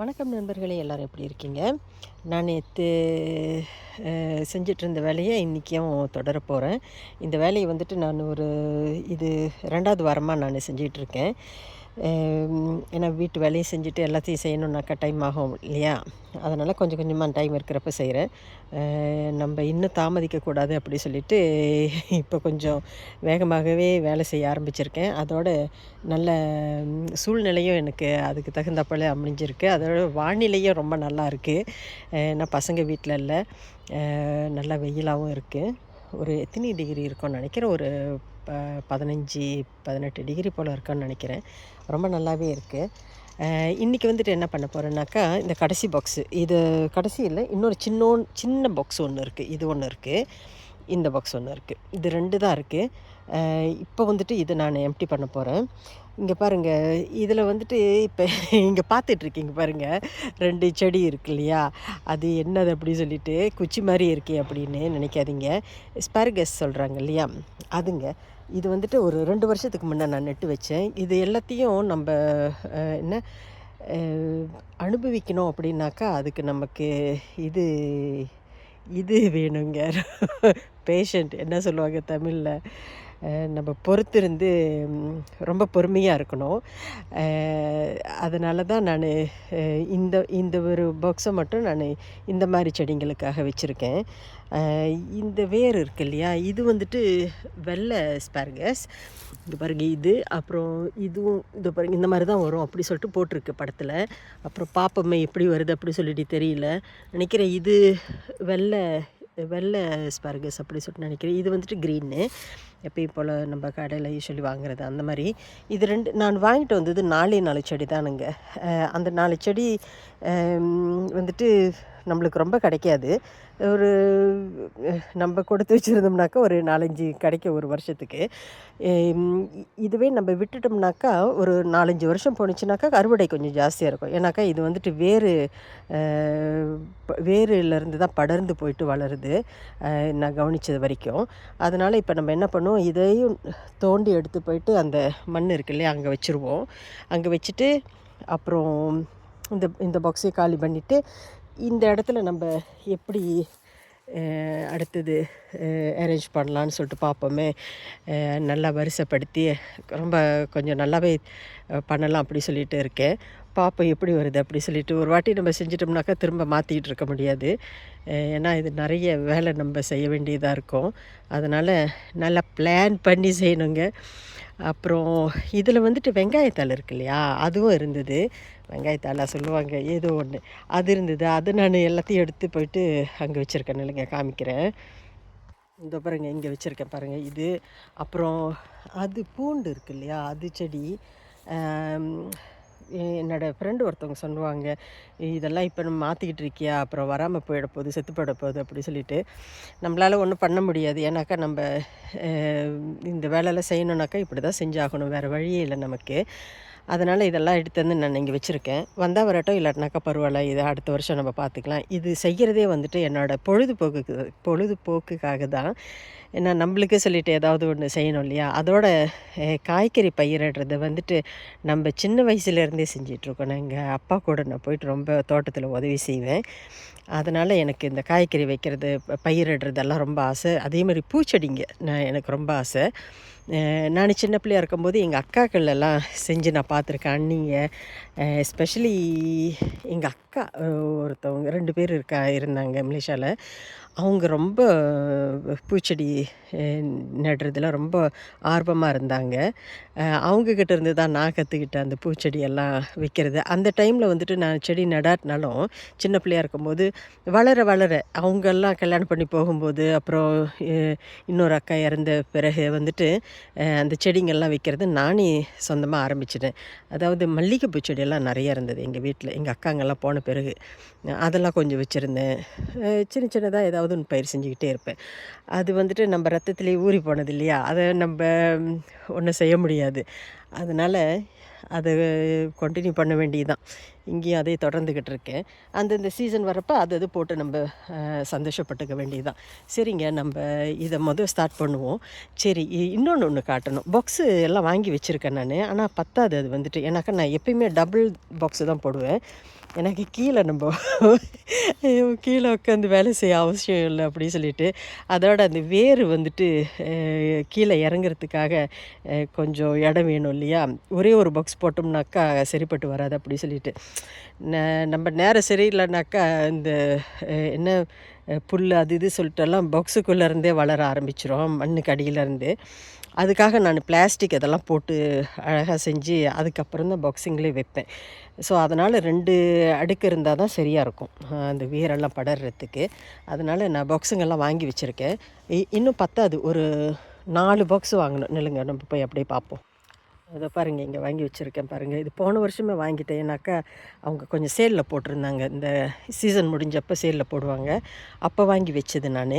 வணக்கம் நண்பர்களே எல்லோரும் எப்படி இருக்கீங்க? நான் நேற்று செஞ்சிட்ருந்த வேலையை இன்றைக்கும் தொடர போகிறேன் இந்த வேலையை வந்துட்டு நான் ஒரு இது ரெண்டாவது வாரமாக நான் செஞ்சிகிட்ருக்கேன் ஏன்னா வீட்டு வேலையும் செஞ்சுட்டு எல்லாத்தையும் செய்யணுன்னாக்கா டைம் ஆகும் இல்லையா? அதனால் கொஞ்சம் கொஞ்சமாக டைம் இருக்கிறப்ப செய்கிறேன் நம்ம இன்னும் தாமதிக்கக்கூடாது அப்படி சொல்லிட்டு இப்போ கொஞ்சம் வேகமாகவே வேலை செய்ய ஆரம்பிச்சிருக்கேன். அதோட நல்ல சூழ்நிலையும் எனக்கு அதுக்கு தகுந்தப்போல அமைஞ்சிருக்கு. அதோட வானிலையும் ரொம்ப நல்லா இருக்குது ஏன்னா பசங்க வீட்டில் இல்லை. நல்லா வெயிலாகவும் இருக்குது ஒரு எத்தனை டிகிரி இருக்கும்னு நினைக்கிறேன். ஒரு பதினஞ்சு பதினெட்டு டிகிரி போல் இருக்கான்னு நினைக்கிறேன். ரொம்ப நல்லாவே இருக்குது இன்றைக்கி வந்துட்டு என்ன பண்ண போகிறேன்னாக்கா இந்த கடைசி பாக்ஸு இது கடைசி இல்லை இன்னொரு சின்னோன் சின்ன பாக்ஸ் ஒன்று இருக்குது இது ஒன்று இருக்குது இந்த பாக்ஸ் ஒன்று இருக்குது இது ரெண்டு தான் இருக்குது இப்போ வந்துட்டு இதை நான் எம்டி பண்ண போகிறேன் இங்கே பாருங்கள் இதில் வந்துட்டு இப்போ இங்கே பார்த்துட்ருக்கீங்க பாருங்கள் ரெண்டு செடி இருக்கு இல்லையா? அது என்னது அப்படின்னு சொல்லிட்டு குச்சி மாதிரி இருக்கே அப்படின்னு நினைக்காதீங்க. ஸ்பேரகஸ் சொல்கிறாங்க இல்லையா? அதுங்க. இது வந்துட்டு ஒரு ரெண்டு வருஷத்துக்கு முன்னே நான் நட்டு வச்சேன். இது எல்லாத்தையும் நம்ம என்ன அனுபவிக்கணும் அப்படின்னாக்கா அதுக்கு நமக்கு இது இது வேணுங்க. பேஷண்ட் என்ன சொல்லுவாங்க தமிழில்? நம்ம பொறுத்திருந்து ரொம்ப பொறுமையாக இருக்கணும். அதனால தான் நான் இந்த இந்த ஒரு பாக்ஸை மட்டும் நான் இந்த மாதிரி செடிங்களுக்காக வச்சுருக்கேன். இந்த வேர் இருக்கு இல்லையா? இது வந்துட்டு வெள்ளை ஸ்பார்கஸ் இது பாருங்க இது அப்புறம் இதுவும் இது பாருங்க இந்த மாதிரி தான் வரும் அப்படி சொல்லிட்டு போட்டிருக்கு படத்தில். அப்புறம் பாப்பம்மை எப்படி வருது அப்படி சொல்லிட்டு தெரியல. நினைக்கிறேன் இது வெள்ளை வெள்ளை ஸ்பார்கஸ் அப்படி சொல்லிட்டு நினைக்கிறேன். இது வந்துட்டு க்ரீன்னு எப்பயும் போல் நம்ம கடையில் யூஸ்வலி வாங்குறது அந்த மாதிரி. இது ரெண்டு நான் வாங்கிட்டு வந்தது நாலே நாலு செடி தானுங்க. அந்த நாலு செடி வந்துட்டு நம்மளுக்கு ரொம்ப கிடைக்காது. ஒரு நம்ம கொடுத்து வச்சுருந்தோம்னாக்கா ஒரு நாலஞ்சு கிடைக்கும் ஒரு வருஷத்துக்கு. இதுவே நம்ம விட்டுட்டோம்னாக்கா ஒரு நாலஞ்சு வருஷம் போணுச்சுனாக்கா அறுவடை கொஞ்சம் ஜாஸ்தியாக இருக்கும். ஏன்னாக்கா இது வந்துட்டு வேறு வேறுலேருந்து தான் படர்ந்து போயிட்டு வளருது. நான் கவனித்தது வரைக்கும். அதனால் இப்போ நம்ம என்ன பண்ணுவோம் இதையும் தோண்டி எடுத்து போயிட்டு அந்த மண் இருக்கு இல்லையா அங்கே வச்சுருவோம். அங்கே வச்சுட்டு அப்புறம் இந்த இந்த பாக்ஸையும் காலி பண்ணிவிட்டு இந்த இடத்துல நம்ம எப்படி அடுத்தது அரேஞ்ச் பண்ணலான்னு சொல்லிட்டு பார்ப்போமே. நல்லா வரிசைப்படுத்தி ரொம்ப கொஞ்சம் நல்லாவே பண்ணலாம் அப்படி சொல்லிட்டு இருக்கேன். பார்ப்போம் எப்படி வருது அப்படி சொல்லிட்டு. ஒரு வாட்டி நம்ம செஞ்சிட்டோம்னாக்கா திரும்ப மாற்றிக்கிட்டு இருக்க முடியாது. ஏன்னா இது நிறைய வேலை நம்ம செய்ய வேண்டியதாக இருக்கும். அதனால் நல்லா பிளான் பண்ணி செய்யணுங்க. அப்புறம் இதில் வந்துட்டு வெங்காயத்தாள் இருக்கு இல்லையா? அதுவும் இருந்தது. வெங்காயத்தாளா சொல்லுவாங்க. ஏதோ ஒன்று அது இருந்தது. அது நான் எல்லாத்தையும் எடுத்து போயிட்டு அங்கே வச்சுருக்கேன். இல்லைங்க காமிக்கிறேன். இந்த பாருங்க இங்கே வச்சுருக்கேன் பாருங்கள் இது. அப்புறம் அது பூண்டு இருக்கு இல்லையா? அது செடி. என்னோடய ஃப்ரெண்டு ஒருத்தவங்க சொல்லுவாங்க இதெல்லாம் இப்போ நம்ம மாற்றிக்கிட்டு இருக்கியா? அப்புறம் வராமல் போயிட போகுது செத்து போயிட போகுது அப்படி சொல்லிட்டு நம்மளால் ஒன்றும் பண்ண முடியாது. ஏன்னாக்கா நம்ம இந்த வேலையெல்லாம் செய்யணுன்னாக்கா இப்படி தான் செஞ்சாகணும். வேறு வழியே இல்லை நமக்கு. அதனால் இதெல்லாம் எடுத்து வந்து நான் இங்கே வச்சுருக்கேன். வந்தால் வரட்டும் இல்லாட்டினாக்கா பரவாயில்ல இதை அடுத்த வருஷம் நம்ம பார்த்துக்கலாம் இது செய்கிறதே வந்துட்டு என்னோடய பொழுதுபோக்குக்கு பொழுதுபோக்குக்காக தான். ஏன்னா நம்மளுக்கு சொல்லிட்டு ஏதாவது ஒன்று செய்யணும் இல்லையா? அதோட காய்கறி பயிரிடுறத வந்துட்டு நம்ம சின்ன வயசுலேருந்தே செஞ்சிட்ருக்கோம். நான் எங்கள் அப்பா கூட நான் போயிட்டு ரொம்ப தோட்டத்தில் உதவி செய்வேன். அதனால் எனக்கு இந்த காய்கறி வைக்கிறது பயிரிடுறதெல்லாம் ரொம்ப ஆசை. அதே மாதிரி பூச்செடிங்க நான் எனக்கு ரொம்ப ஆசை. நான் சின்ன பிள்ளையாக இருக்கும்போது எங்கள் அக்காக்கள் எல்லாம் செஞ்சு நான் பார்த்துருக்கேன். அண்ணிங்க எஸ்பெஷலி எங்கள் அக்கா ஒருத்தவங்க ரெண்டு பேர் இருக்கா இருந்தாங்க மலேசியாவில் அவங்க ரொம்ப பூச்செடி நடுறதுல ரொம்ப ஆர்வமாக இருந்தாங்க. அவங்கக்கிட்ட இருந்து தான் நான் கற்றுக்கிட்டேன் அந்த பூச்செடி எல்லாம் வைக்கிறது. அந்த டைமில் வந்துட்டு நான் செடி நடாட்டினாலும் சின்ன பிள்ளையாக இருக்கும்போது வளர வளர அவங்கெல்லாம் கல்யாணம் பண்ணி போகும்போது அப்புறம் இன்னொரு அக்கா இறந்த பிறகு வந்துட்டு அந்த செடிங்கள்லாம் வைக்கிறது நானே சொந்தமாக ஆரம்பிச்சிட்டேன். அதாவது மல்லிகைப்பூ செடியெல்லாம் நிறைய இருந்தது எங்கள் வீட்டில் எங்கள் அக்காங்கெல்லாம் போன பிறகு அதெல்லாம் கொஞ்சம் வச்சுருந்தேன். சின்ன சின்னதாக ஏதாவது ஒன்று பயிர் செஞ்சுக்கிட்டே இருப்பேன். அது வந்துட்டு நம்ம ரத்தத்துலேயே ஊறி போனது இல்லையா? அதை நம்ம ஒன்றும் செய்ய முடியாது. அதனால் அதை கண்டினியூ பண்ண வேண்டியதுதான். இங்கேயும் அதே தொடர்ந்துக்கிட்டு இருக்கேன். அந்தந்த சீசன் வரப்போ அது அது போட்டு நம்ம சந்தோஷப்பட்டுக்க வேண்டியதுதான். சரிங்க நம்ம இதை மொதல் ஸ்டார்ட் பண்ணுவோம். சரி இன்னொன்று ஒன்று காட்டணும். பாக்ஸு எல்லாம் வாங்கி வச்சுருக்கேன் நான். ஆனால் பத்தாது அது வந்துட்டு. ஏன்னாக்கா நான் எப்பயுமே டபுள் பாக்ஸு தான் போடுவேன். எனக்கு கீழே நம்ம கீழே உட்காந்து வேலை செய்ய அவசியம் இல்லை அப்படின்னு சொல்லிட்டு அதோட அந்த வேர் வந்துட்டு கீழே இறங்குறதுக்காக கொஞ்சம் இடம் வேணும் இல்லையா? ஒரே ஒரு பாக்ஸ் போட்டோம்னாக்கா சரிப்பட்டு வராது அப்படி சொல்லிட்டு. நம்ம நேரம் சரியில்லைனாக்கா இந்த என்ன புல் அது இது சொல்லிட்டெல்லாம் பாக்ஸுக்குள்ளேருந்தே வளர ஆரம்பிச்சிரும் மண்ணுக்கு அடியிலேருந்து. அதுக்காக நான் பிளாஸ்டிக் அதெல்லாம் போட்டு அழகாக செஞ்சு அதுக்கப்புறம் தான் பாக்ஸிங்லேயே வைப்பேன். ஸோ அதனால் ரெண்டு அடுக்கு இருந்தால் தான் சரியாக இருக்கும். அந்த வீரெல்லாம் படறதுக்கு அதனால் நான் பாக்ஸுங்கெல்லாம் வாங்கி வச்சுருக்கேன். இ- இன்னும் பத்தாது ஒரு நாலு பாக்ஸ் வாங்கணும். நில்லுங்க நம்ம போய் அப்படியே பார்ப்போம். அதை பாருங்கள் இங்கே வாங்கி வச்சுருக்கேன் பாருங்கள் இது போன வருஷமே வாங்கிட்டேன் ஏன்னாக்கா அவங்க கொஞ்சம் சேலில் போட்டிருந்தாங்க. இந்த சீசன் முடிஞ்சப்போ சேலில் போடுவாங்க. அப்போ வாங்கி வச்சது நான்.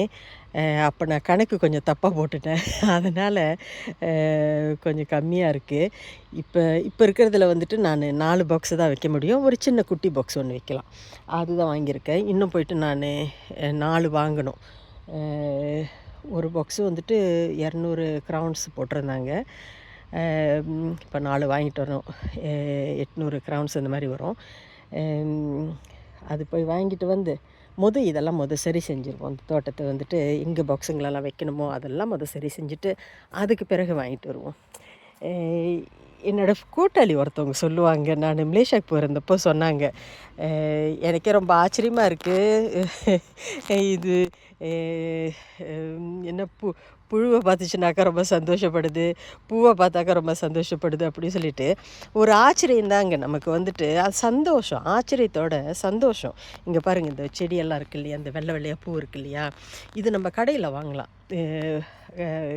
அப்போ நான் கணக்கு கொஞ்சம் தப்பாக போட்டுட்டேன். அதனால் கொஞ்சம் கம்மியாக இருக்குது இப்போ இப்போ இருக்கிறதுல வந்துட்டு நான் நாலு பாக்ஸ் தான் வைக்க முடியும். ஒரு சின்ன குட்டி பாக்ஸ் ஒன்று வைக்கலாம். அதுதான் வாங்கியிருக்கேன். இன்னும் போயிட்டு நான் நாலு வாங்கணும். ஒரு பாக்ஸு வந்துட்டு இரநூறு க்ரௌன்ஸ் போட்டிருந்தாங்க. இப்போ நாலு வாங்கிட்டு வரோம். எட்நூறு கிரவுன்ஸ் இந்த மாதிரி வரும். அது போய் வாங்கிட்டு வந்து முத இதெல்லாம் முத சரி செஞ்சுருவோம். அந்த தோட்டத்தை வந்துட்டு எங்கே பாக்ஸுங்களெல்லாம் வைக்கணுமோ அதெல்லாம் முத சரி செஞ்சுட்டு அதுக்கு பிறகு வாங்கிட்டு வருவோம். என்னோடய என்னோட கூட்டாளி ஒருத்தவங்க சொல்லுவாங்க நான் மலேசியாவுக்கு போயிருந்தப்போ சொன்னாங்க எனக்கே ரொம்ப ஆச்சரியமாக இருக்குது இது என்ன பூ புழுவை பார்த்துச்சுனாக்கா ரொம்ப சந்தோஷப்படுது பூவை பார்த்தாக்கா ரொம்ப சந்தோஷப்படுது அப்படின்னு சொல்லிட்டு ஒரு ஆச்சரியம் தாங்க நமக்கு வந்துட்டு. அது சந்தோஷம் ஆச்சரியத்தோட சந்தோஷம். இங்கே பாருங்கள் இந்த செடியெல்லாம் இருக்கு இல்லையா இந்த வெள்ளை வெள்ளையாக பூ இருக்கு இல்லையா இது நம்ம கடையில் வாங்கலாம்.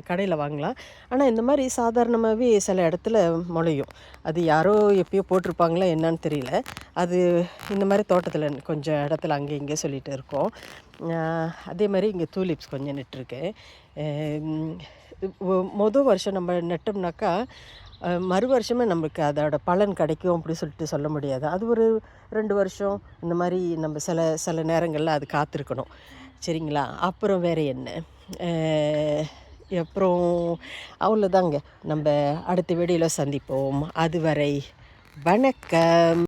கடையில் வாங்கலாம். ஆனால் இந்த மாதிரி சாதாரணமாகவே சில இடத்துல முளையும். அது யாரோ எப்பயோ போட்டிருப்பாங்களா என்னன்னு தெரியல. அது இந்த மாதிரி தோட்டத்தில் கொஞ்சம் இடத்துல அங்கே இங்கே சொல்லிகிட்டு இருக்கோம். அதே மாதிரி இங்கே டூலிப்ஸ் கொஞ்சம் நட்டுருக்கேன் மொதல் வருஷம் நம்ம நட்டோம்னாக்கா மறு வருஷமே நமக்கு அதோட பலன் கிடைக்கும் அப்படி சொல்லிட்டு சொல்ல முடியாது. அது ஒரு ரெண்டு வருஷம் இந்த மாதிரி நம்ம சில சில நேரங்களில் அது காத்திருக்கணும். சரிங்களா? அப்புறம் வேறு என்ன? அப்புறம் அவ்வளோதாங்க நம்ம அடுத்த வீடியோவில் சந்திப்போம். அதுவரை வணக்கம்.